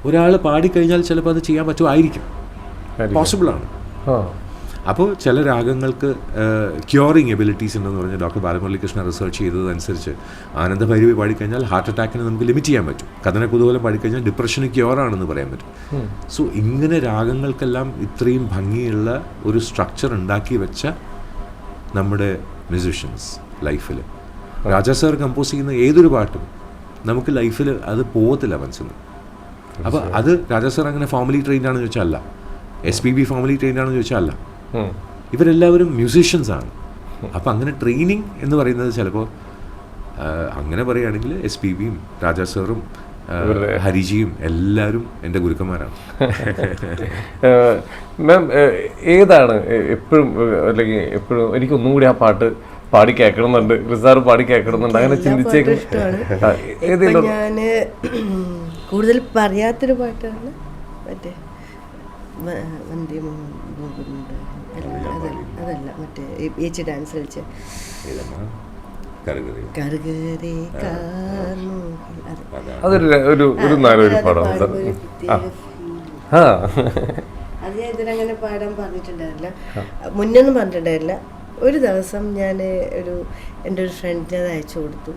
S1: ഒരാൾ പാടിക്കഴിഞ്ഞാൽ ചിലപ്പോൾ അത് ചെയ്യാൻ പറ്റുമായിരിക്കും. പോസിബിളാണ് അപ്പോൾ ചില രാഗങ്ങൾക്ക് ക്യൂറിങ് എബിലിറ്റീസ് ഉണ്ടെന്ന് പറഞ്ഞ് ഡോക്ടർ ബാലമുരളികൃഷ്ണൻ റിസർച്ച് ചെയ്തതനുസരിച്ച് ആനന്ദഭൈരവി പാടിക്കഴിഞ്ഞാൽ ഹാർട്ട് അറ്റാക്കിന് നമുക്ക് ലിമിറ്റ് ചെയ്യാൻ പറ്റും. കഥന കുതൂഹലം പാടിക്കഴിഞ്ഞാൽ ഡിപ്രഷന് ക്യൂറാണെന്ന് പറയാൻ പറ്റും. സോ ഇങ്ങനെ രാഗങ്ങൾക്കെല്ലാം ഇത്രയും ഭംഗിയുള്ള ഒരു സ്ട്രക്ചർ ഉണ്ടാക്കി വെച്ച നമ്മുടെ മ്യൂസിഷ്യൻസ് ലൈഫിൽ രാജാ സാർ കമ്പോസ് ചെയ്യുന്ന ഏതൊരു പാട്ടും നമുക്ക് ലൈഫിൽ അത് പോകത്തില്ല മനസ്സിൽ അപ്പോൾ അത് രാജാ സാർ അങ്ങനെ ഫോമലി ട്രെയിൻഡ് ആണെന്ന് ചോദിച്ചാൽ അല്ല. S P B formally trained ആണെന്ന് ചോദിച്ചാൽ അല്ല. ഇവരെല്ലാവരും മ്യൂസീഷ്യൻസ് ആണ്. അപ്പം അങ്ങനെ ട്രെയിനിങ് എന്ന് പറയുന്നത് ചിലപ്പോൾ അങ്ങനെ പറയുകയാണെങ്കിൽ എസ് പി ബിയും രാജാ സാറും ഹരിജിയും എല്ലാവരും എന്റെ ഗുരുക്കന്മാരാണ്.
S2: മാം ഏതാണ് എപ്പോഴും അല്ലെങ്കിൽ എപ്പോഴും എനിക്ക് ഒന്നും കൂടി ആ പാട്ട് പാടി കേൾക്കണമെന്നുണ്ട്. റിസാർ പാടി കേൾക്കണമെന്നുണ്ട്. അങ്ങനെ ചിന്തിച്ചേക്കും.
S4: ഞാൻ കൂടുതൽ പറയാത്തൊരു പാട്ടാണ് മറ്റേ വന്ദേ അല്ല അതല്ല അതല്ല മറ്റേ ഏച്ചി ഡാൻസ് കളിച്ച്.
S2: അതൊരു ഒരു ഒരു നല്ലൊരു
S4: അത്
S2: പടം.
S4: പാടുമ്പോ ഒരു പ്രത്യേക feel.
S2: ആ.
S4: അത് ഞാൻ ഇതിനങ്ങനെ പാടാൻ പറഞ്ഞിട്ടുണ്ടായിരുന്നില്ല. മുന്നൊന്നും പറഞ്ഞിട്ടുണ്ടായിരുന്നില്ല. ഒരു ദിവസം ഞാൻ ഒരു എന്റെ ഒരു ഫ്രണ്ടിന് അത് അയച്ചു കൊടുത്തു.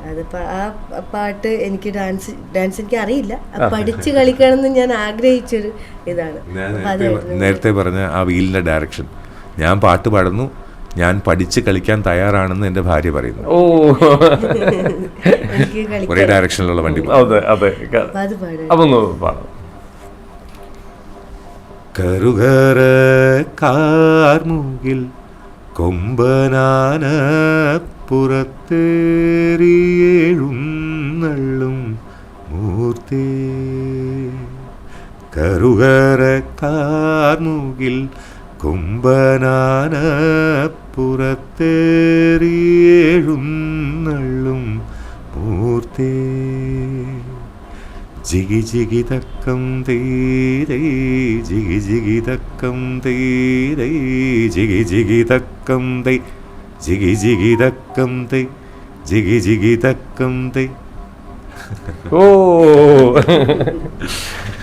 S2: ആ
S4: അതിപ്പോ ആ പാട്ട് എനിക്ക് ഡാൻസ് ഡാൻസ് എനിക്ക് അറിയില്ല പഠിച്ച് കളിക്കണം എന്ന് ഞാൻ ആഗ്രഹിച്ചൊരു ഇതാണ്.
S1: നേരത്തെ പറഞ്ഞ ആ വീലിന്റെ ഡയറക്ഷൻ ഞാൻ പാട്ട് പാടുന്നു ഞാൻ പഠിച്ച് കളിക്കാൻ തയ്യാറാണെന്ന് എന്റെ ഭാര്യ പറയുന്നു.
S2: ഓ.
S1: ഒരേ ഡയറക്ഷനിലുള്ള വണ്ടി
S2: അതെ അതെ.
S4: അപ്പൊ
S2: പാടാം.
S1: കാർമുകിൽ കൊമ്പനാന പുറത്തേറിയേഴുന്നള്ളും മൂർത്തി. കറുകര കാർമുകിൽ കൊമ്പനാന പുറത്തേറിയേഴുന്നള്ളും മൂർത്തി. ജിഗി ജിഗി തക്കം തീരെ ജിഗി ജിഗി തക്കം തീരെ ജിഗി ജിഗി തക്കം തൈ ജിഗി ജിഗി തക്കം തൈ ജിഗി ജിഗി തക്കം തൈ
S2: ഓ.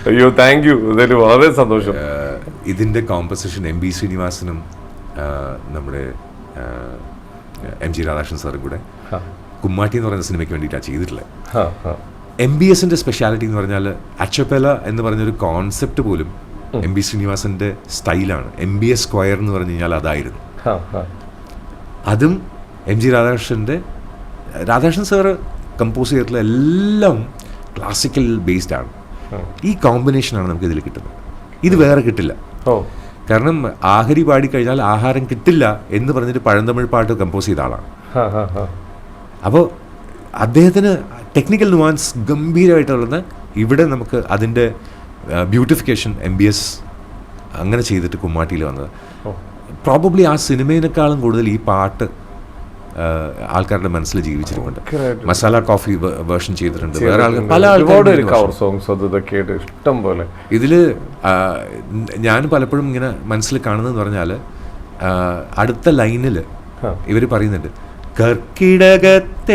S2: അയ്യോ താങ്ക് യു ഇതൊരു വളരെ സന്തോഷം.
S1: ഇതിന്റെ കോമ്പസിഷൻ എം ബി ശ്രീനിവാസനും നമ്മുടെ എം ജി രാധാകൃഷ്ണൻ സാറും കൂടെ കുമ്മാട്ടി എന്ന് പറയുന്ന സിനിമയ്ക്ക് വേണ്ടിയിട്ടാണ് ചെയ്തിട്ടുള്ളത്. എം ബി എസിന്റെ സ്പെഷ്യാലിറ്റി എന്ന് പറഞ്ഞാൽ അച്ചപ്പല എന്ന് പറഞ്ഞൊരു കോൺസെപ്റ്റ് പോലും എം ബി ശ്രീനിവാസന്റെ സ്റ്റൈലാണ് എം ബി എസ് സ്ക്വയർ എന്ന് പറഞ്ഞു കഴിഞ്ഞാൽ അതായിരുന്നു. അതും എം ജി രാധാകൃഷ്ണന്റെ രാധാകൃഷ്ണൻ സാറ് കമ്പോസ് ചെയ്തിട്ടുള്ള എല്ലാം ക്ലാസിക്കൽ ബേസ്ഡ് ആണ്. ഈ കോമ്പിനേഷനാണ് നമുക്ക് ഇതിൽ കിട്ടുന്നത്. ഇത് വേറെ കിട്ടില്ല. കാരണം ആഹരി പാടിക്കഴിഞ്ഞാൽ ആഹാരം കിട്ടില്ല എന്ന് പറഞ്ഞിട്ട് പഴന്തമിഴ് പാട്ട് കമ്പോസ് ചെയ്ത ആളാണ്. അപ്പോൾ അദ്ദേഹത്തിന് ടെക്നിക്കൽ നുവാൻസ് ഗംഭീരമായിട്ടുള്ളത് ഇവിടെ നമുക്ക് അതിന്റെ ബ്യൂട്ടിഫിക്കേഷൻ എം ബി എസ് അങ്ങനെ ചെയ്തിട്ട് കുമ്മാട്ടിയിൽ വന്നത്. പ്രോബബ്ലി ആ സിനിമയിനേക്കാളും കൂടുതൽ ഈ പാട്ട് ആൾക്കാരുടെ മനസ്സിൽ ജീവിച്ചിട്ടുണ്ട് മസാല കോഫി വേർഷൻ ചെയ്തിട്ടുണ്ട്. വേറെ ആൾക്കാർ പല
S2: ഒരുപാട്
S1: ആൾക്കാരും
S2: കവർ സോങ്സ് ഇതൊക്കെ ഇഷ്ടം പോലെ.
S1: ഇതിൽ ഞാൻ പലപ്പോഴും ഇങ്ങനെ മനസ്സിൽ കാണുന്നതെന്ന് പറഞ്ഞാൽ അടുത്ത ലൈനിൽ ഇവർ പറയുന്നുണ്ട് കർക്കിടകത്തേവരേ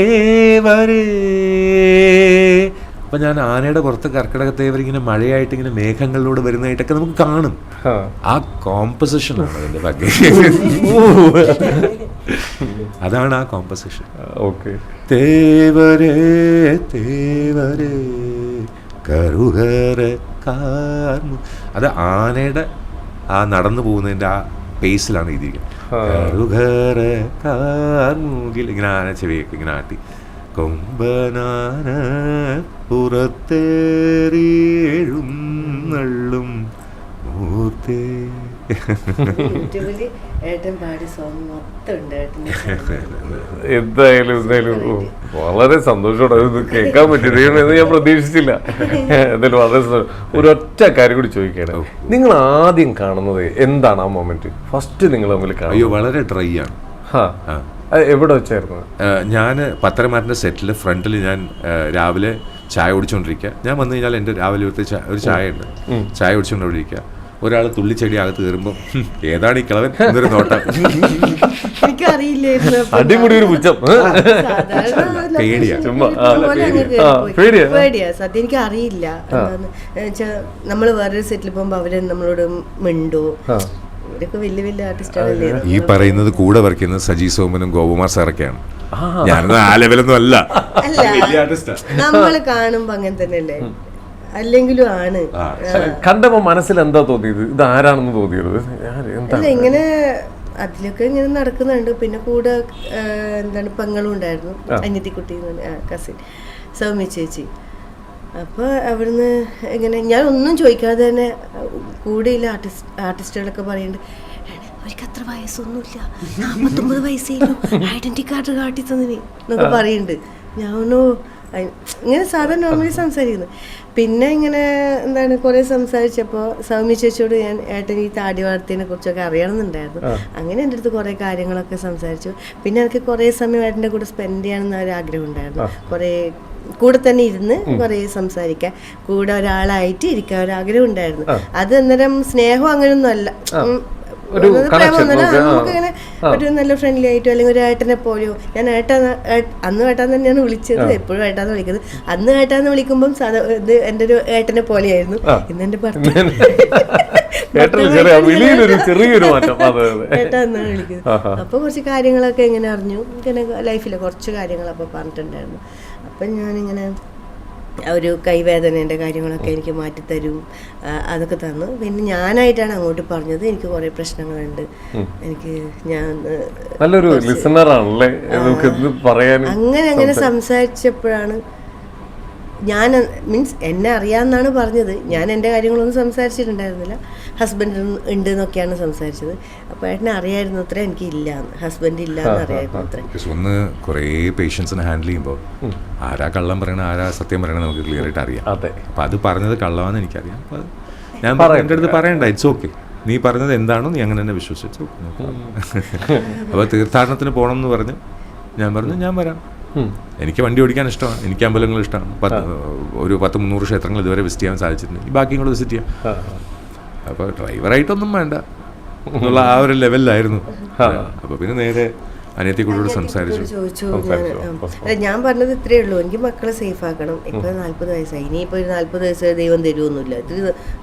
S1: അപ്പം ഞാൻ ആനയുടെ പുറത്ത് കർക്കിടകത്തേവർ ഇങ്ങനെ മഴയായിട്ട് ഇങ്ങനെ മേഘങ്ങളിലൂടെ വരുന്നതായിട്ടൊക്കെ നമുക്ക് കാണും.
S2: ആ.
S1: കോമ്പസിഷൻ ആണ് അതിന്റെ ഭംഗി അതാണ് ആ കോമ്പസിഷൻ
S2: ഓക്കെ.
S1: തേവരേ തേവരേ കരുഹര കാർമു അത് ആനയുടെ ആ നടന്നു പോകുന്നതിന്റെ ആ പേസിലാണ് എഴുതിയിരിക്കുന്നത്. കരുഹര കാർമുകിൽ ഇങ്ങനെ ആന ചെവിയൊക്കെ ഇങ്ങനെ ആട്ടി. കൊമ്പനാന
S4: പുറത്തേറിയെഴുന്നള്ളും മൂത്തേ.
S2: എന്തായാലും എന്തായാലും വളരെ സന്തോഷത്തോടെ അത് കേൾക്കാൻ പറ്റിയത്. എന്ന് ഞാൻ പ്രതീക്ഷിച്ചില്ല. എന്തായാലും വളരെ സന്തോഷം. ഒരൊറ്റ കാര്യം കൂടി ചോദിക്കുകയാണ്. നിങ്ങൾ ആദ്യം കാണുന്നത് എന്താണ് ആ മൊമെന്റ് ഫസ്റ്റ് നിങ്ങൾ തമ്മിൽ
S1: അയ്യോ
S2: കാണും
S1: വളരെ ഡ്രൈ ആണ്. ആ.
S2: എവിടെ വെച്ചായിരുന്നു?
S1: ഞാൻ പത്തരമാരന്റെ സെറ്റിൽ ഫ്രണ്ടിൽ ഞാൻ രാവിലെ ചായ കുടിച്ചുകൊണ്ടിരിക്കുക ഞാൻ വന്നു കഴിഞ്ഞാൽ എന്റെ രാവിലെ ഒരു ചായ ഒരു ചായ ഉണ്ട്. ചായ കുടിച്ചുകൊണ്ടിരിക്കുക ഒരാൾ തുള്ളിച്ചെടി അകത്ത് കയറുമ്പോൾ ഏതാണ് ഈ കിളവൻ? എന്നൊരു നോട്ടം.
S2: അടിപൊളി ഒരു പുച്ഛം.
S1: പേടിയാ.
S4: സത്യം എനിക്ക് അറിയില്ല നമ്മൾ വേറൊരു സെറ്റിൽ പോകുമ്പോ അവർ നമ്മളോട് മിണ്ടോ. ഇവരൊക്കെ വലിയ വലിയ ആർട്ടിസ്റ്റുകളല്ലേ
S1: ഈ പറയുന്നത് കൂടെ വരയ്ക്കുന്നത് സജി സോമനും ഗോപകുമാർ സാറൊക്കെയാണ്. ഞാനത് ആ ലെവലൊന്നും അല്ല. വലിയ ആർട്ടിസ്റ്റാ
S4: നമ്മൾ കാണുമ്പോ അങ്ങനെ തന്നെയല്ലേ? അല്ലെങ്കിലും ആണ്.
S2: കണ്ടപ്പോ മനസ്സിൽ എന്താ തോന്നിയത്? ഇത് ആരാണെന്ന് തോന്നിയത്?
S4: ഇങ്ങനെ അതിലൊക്കെ ഇങ്ങനെ നടക്കുന്നുണ്ട്. പിന്നെ കൂടെ എന്താണ് പെങ്ങളും ഉണ്ടായിരുന്നു. അനിയത്തിക്കുട്ടി കസിൻ സൗമ്യ ചേച്ചി. അപ്പോൾ അവിടുന്ന് ഇങ്ങനെ ഞാനൊന്നും ഒന്നും ചോദിക്കാതെ തന്നെ കൂടെയുള്ള ആർട്ടിസ്റ്റ് ആർട്ടിസ്റ്റുകളൊക്കെ പറയുന്നുണ്ട് അവർക്ക് അത്ര വയസ്സൊന്നുമില്ല. നാൽപ്പത്തൊമ്പത് വയസ്സേ ഉള്ളൂ. ഐഡന്റി കാർഡ് കാട്ടി തന്നിനി എന്നൊക്കെ പറയുന്നുണ്ട്. ഞാൻ ഇങ്ങനെ സാധാരണ നോർമലി സംസാരിക്കുന്നു. പിന്നെ ഇങ്ങനെ എന്താണ് കുറെ സംസാരിച്ചപ്പോൾ സൗമ്യ ചേച്ചിയോട് ഞാൻ ഏട്ടൻ ഈ താടി വളർത്തിനെ കുറിച്ചൊക്കെ അറിയണമെന്നുണ്ടായിരുന്നു. അങ്ങനെ എന്റെ അടുത്ത് കുറേ കാര്യങ്ങളൊക്കെ സംസാരിച്ചു. പിന്നെ എനിക്ക് കുറേ സമയം ഏട്ടന്റെ കൂടെ സ്പെൻഡ് ചെയ്യണമെന്ന് ഒരു ആഗ്രഹം ഉണ്ടായിരുന്നു കുറേ കൂടെ തന്നെ ഇരുന്ന് കുറേ സംസാരിക്കാൻ. കൂടെ ഒരാളായിട്ട് ഇരിക്കാൻ ഒരു ആഗ്രഹം ഉണ്ടായിരുന്നു. അത് അന്നേരം സ്നേഹം അങ്ങനെയൊന്നും അല്ല.
S2: ഒരു.
S4: നമുക്കിങ്ങനെ ഒരു നല്ല ഫ്രണ്ട്ലി ആയിട്ടോ അല്ലെങ്കിൽ ഒരു ഏട്ടനെ പോലെയോ. ഞാൻ ഏട്ടാ അന്ന് ഏട്ടാൻ തന്നെയാണ് വിളിച്ചത്. എപ്പോഴും ഏട്ടാന്ന് വിളിക്കുന്നത്. അന്ന് ഏട്ടാന്ന് വിളിക്കുമ്പം ഇത് എന്റെ ഒരു ഏട്ടനെ പോലെയായിരുന്നു. ഇന്ന് എന്റെ ഭർത്താവ്.
S2: ഏട്ടന് ചെറിയ വിളിയിലൊരു ചെറിയൊരു മാറ്റം. അതെ അതെ.
S4: ഏട്ടാ എന്നാണ് വിളിക്കുന്നത്. അപ്പൊ കുറച്ച് കാര്യങ്ങളൊക്കെ എങ്ങനെ അറിഞ്ഞു. ഇങ്ങനെ ലൈഫിലെ കുറച്ച് കാര്യങ്ങൾ അപ്പൊ പറഞ്ഞിട്ടുണ്ടായിരുന്നു. അപ്പൊ ഞാനിങ്ങനെ ഒരു കൈവേദനേന്റെ കാര്യങ്ങളൊക്കെ എനിക്ക് മാറ്റിത്തരും അതൊക്കെ തന്നു. പിന്നെ ഞാനായിട്ടാണ് അങ്ങോട്ട് പറഞ്ഞത്. എനിക്ക് കുറെ പ്രശ്നങ്ങളുണ്ട്. എനിക്ക് ഞാൻ
S2: നല്ലൊരു ലിസണർ ആണല്ലേ?
S4: അങ്ങനെ അങ്ങനെ സംസാരിച്ചപ്പോഴാണ് ഞാൻ മീൻസ് എന്നെ അറിയാമെന്നാണ് പറഞ്ഞത്. ഞാൻ എന്റെ കാര്യങ്ങളൊന്നും സംസാരിച്ചിട്ടുണ്ടായിരുന്നില്ല. ഹസ്ബൻഡ് ഉണ്ട് എന്നൊക്കെയാണ് സംസാരിച്ചത്. അപ്പോൾ ഏട്ടനെ അറിയായിരുന്നു അത്ര എനിക്ക് ഇല്ല. ഹസ്ബൻഡ് ഇല്ല എന്ന് അറിയായിരുന്നു അത്ര.
S1: ഒന്ന് കുറേ പേഷ്യൻസിനെ ഹാൻഡിൽ ചെയ്യുമ്പോൾ ആരാ കള്ളം പറയണ ആരാ സത്യം പറയണ നമുക്ക് ക്ലിയർ ആയിട്ട് അറിയാം.
S2: അതെ.
S1: അപ്പം അത് പറഞ്ഞത് കള്ളമാണെന്ന് എനിക്കറിയാം. അപ്പോൾ ഞാൻ പറഞ്ഞു, എന്റെ അടുത്ത് പറയണ്ട. ഇറ്റ്സ് ഓക്കെ നീ പറഞ്ഞത് എന്താണോ നീ അങ്ങനെ തന്നെ വിശ്വസിച്ചു അപ്പോൾ തീർത്ഥാടനത്തിന് പോകണം എന്ന് പറഞ്ഞു ഞാൻ പറഞ്ഞു ഞാൻ വരാം. എനിക്ക് വണ്ടി ഓടിക്കാൻ ഇഷ്ടമാണ്. എനിക്ക് അമ്പലങ്ങൾ ഇഷ്ടമാണ്. പത്ത് ഒരു പത്ത് മുന്നൂറ് ക്ഷേത്രങ്ങൾ ഇതുവരെ വിസിറ്റ് ചെയ്യാൻ സാധിച്ചിട്ടുണ്ട്. ഈ ബാക്കിയും കൂടെ വിസിറ്റ് ചെയ്യാം. അപ്പോൾ ഡ്രൈവറായിട്ടൊന്നും വേണ്ട. എന്നുള്ള ആ ഒരു ലെവലിലായിരുന്നു അപ്പോൾ പിന്നെ നേരെ അനിയത്തിക്കൂടോട് സംസാരിച്ചു.
S4: ചോദിച്ചു ഞാൻ അല്ല, ഞാൻ പറഞ്ഞത് ഇത്രയേ ഉള്ളൂ. എനിക്ക് മക്കളെ സേഫ് ആക്കണം. ഇപ്പൊ നാല്പത് വയസ്സായി. ഇനിയിപ്പോ ഒരു നാല്പത് വയസ്സ് ദൈവം തരുമൊന്നുമില്ല ഇത്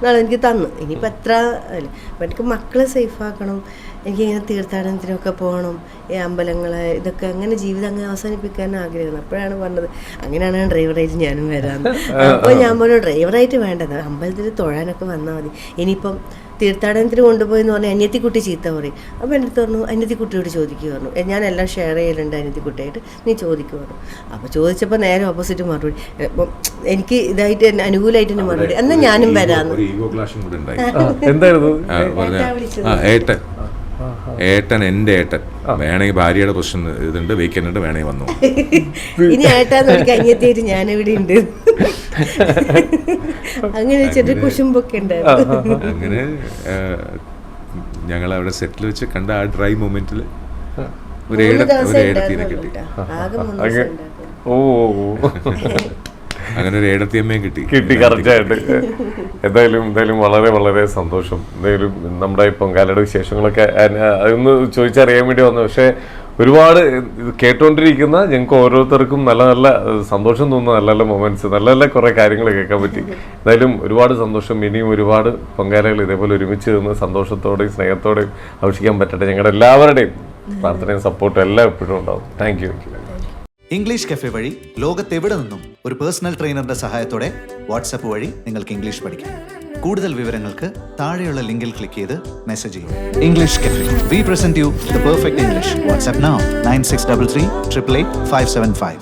S4: നാളെ എനിക്ക് തന്നു. ഇനിയിപ്പോ എത്ര അല്ല? അപ്പൊ എനിക്ക് മക്കളെ സേഫ് ആക്കണം. എനിക്ക് ഇങ്ങനെ തീർത്ഥാടനത്തിനൊക്കെ പോകണം ഈ അമ്പലങ്ങൾ ഇതൊക്കെ അങ്ങനെ ജീവിതം അങ്ങനെ അവസാനിപ്പിക്കാൻ ആഗ്രഹം. അപ്പോഴാണ് പറഞ്ഞത് അങ്ങനെയാണ് ഡ്രൈവറായിട്ട് ഞാനും വരാമെന്ന് അപ്പോൾ ഞാൻ പറഞ്ഞു ഡ്രൈവറായിട്ട് വേണ്ടത് അമ്പലത്തിൽ തൊഴാനൊക്കെ വന്നാൽ മതി. ഇനിയിപ്പം തീർത്ഥാടനത്തിന് കൊണ്ടുപോയി എന്ന് പറഞ്ഞാൽ അന്യത്തിക്കുട്ടി ചീത്ത പറയും. അപ്പോൾ എന്റെ അടുത്ത് പറഞ്ഞു അന്യത്തിക്കുട്ടിയോട് ചോദിക്കുക പറഞ്ഞു. "എ, ഞാൻ എല്ലാം ഷെയർ ചെയ്യലുണ്ട് അന്യത്തിക്കുട്ടിയായിട്ട് നീ ചോദിക്കുക പറഞ്ഞു. അപ്പോൾ ചോദിച്ചപ്പോൾ നേരെ ഓപ്പോസിറ്റ് മറുപടി അപ്പം എനിക്ക് ഇതായിട്ട് തന്നെ അനുകൂലമായിട്ട് തന്നെ മറുപടി എന്നാൽ ഞാനും വരാമെന്ന്
S1: ഒരു ഈഗോ ക്ലാഷും കൂടെ ഉണ്ടായി.
S2: ആ, എന്തായിരുന്നു
S1: ആ, പറഞ്ഞ
S4: ഏട്ടാ വിളിച്ചത്.
S1: ആ ഏട്ടൻ എന്റെ എന്റെ ഏട്ടൻ. വേണമെങ്കിൽ ഭാര്യയുടെ പ്രശ്നം ഇതുണ്ട് വീക്കെൻഡ് വേണമെങ്കിൽ വന്നു.
S4: ഇനി ഏട്ടാന്ന് ഒരു കഞ്ഞെത്തിയിട്ട് ഞാനിവിടെ ഉണ്ട്. അങ്ങനെ ചെറിയ കുശുമ്പൊക്കെ ഉണ്ടായിരുന്നു
S1: അങ്ങനെ ഞങ്ങൾ അവിടെ സെറ്റിൽ വെച്ച് കണ്ട ആ ഡ്രൈ മൊമെന്റിൽ ഒരു ഏട ഒരു ഏടത്തിനെ കിട്ടി.
S2: ഓ.
S1: അങ്ങനെ ഒരു ഏടത്തിയമ്മയും കിട്ടി.
S2: കിട്ടി കറക്റ്റായിട്ട് എന്തായാലും എന്തായാലും വളരെ വളരെ സന്തോഷം. എന്തായാലും നമ്മുടെ ഈ പൊങ്കാലയുടെ വിശേഷങ്ങളൊക്കെ അതൊന്ന് ചോദിച്ചറിയാൻ വേണ്ടി വന്നു. പക്ഷേ ഒരുപാട് ഇത് കേട്ടോണ്ടിരിക്കുന്ന ഞങ്ങൾക്ക് ഓരോരുത്തർക്കും നല്ല നല്ല സന്തോഷം തോന്നുന്ന നല്ല നല്ല മൊമെന്റ്സ് നല്ല നല്ല കുറെ കാര്യങ്ങൾ കേൾക്കാൻ പറ്റി. എന്തായാലും ഒരുപാട് സന്തോഷം. ഇനിയും ഒരുപാട് പൊങ്കാലകൾ ഇതേപോലെ ഒരുമിച്ച് നിന്ന് സന്തോഷത്തോടെയും സ്നേഹത്തോടെയും ആവശ്യിക്കാൻ പറ്റട്ടെ. ഞങ്ങളുടെ എല്ലാവരുടെയും പ്രാർത്ഥനയും സപ്പോർട്ടും എല്ലാം എപ്പോഴും ഉണ്ടാവും. താങ്ക് യു
S3: ഇംഗ്ലീഷ് കഫെ വഴി ലോകത്തെവിടെ നിന്നും ഒരു പേഴ്സണൽ ട്രെയിനറുടെ സഹായത്തോടെ വാട്സപ്പ് വഴി നിങ്ങൾക്ക് ഇംഗ്ലീഷ് പഠിക്കാം. കൂടുതൽ വിവരങ്ങൾക്ക് താഴെയുള്ള ലിങ്കിൽ ക്ലിക്ക് ചെയ്ത് മെസ്സേജ് ചെയ്യും English cafe. We present you the perfect English WhatsApp nine six double three triple eight five seven five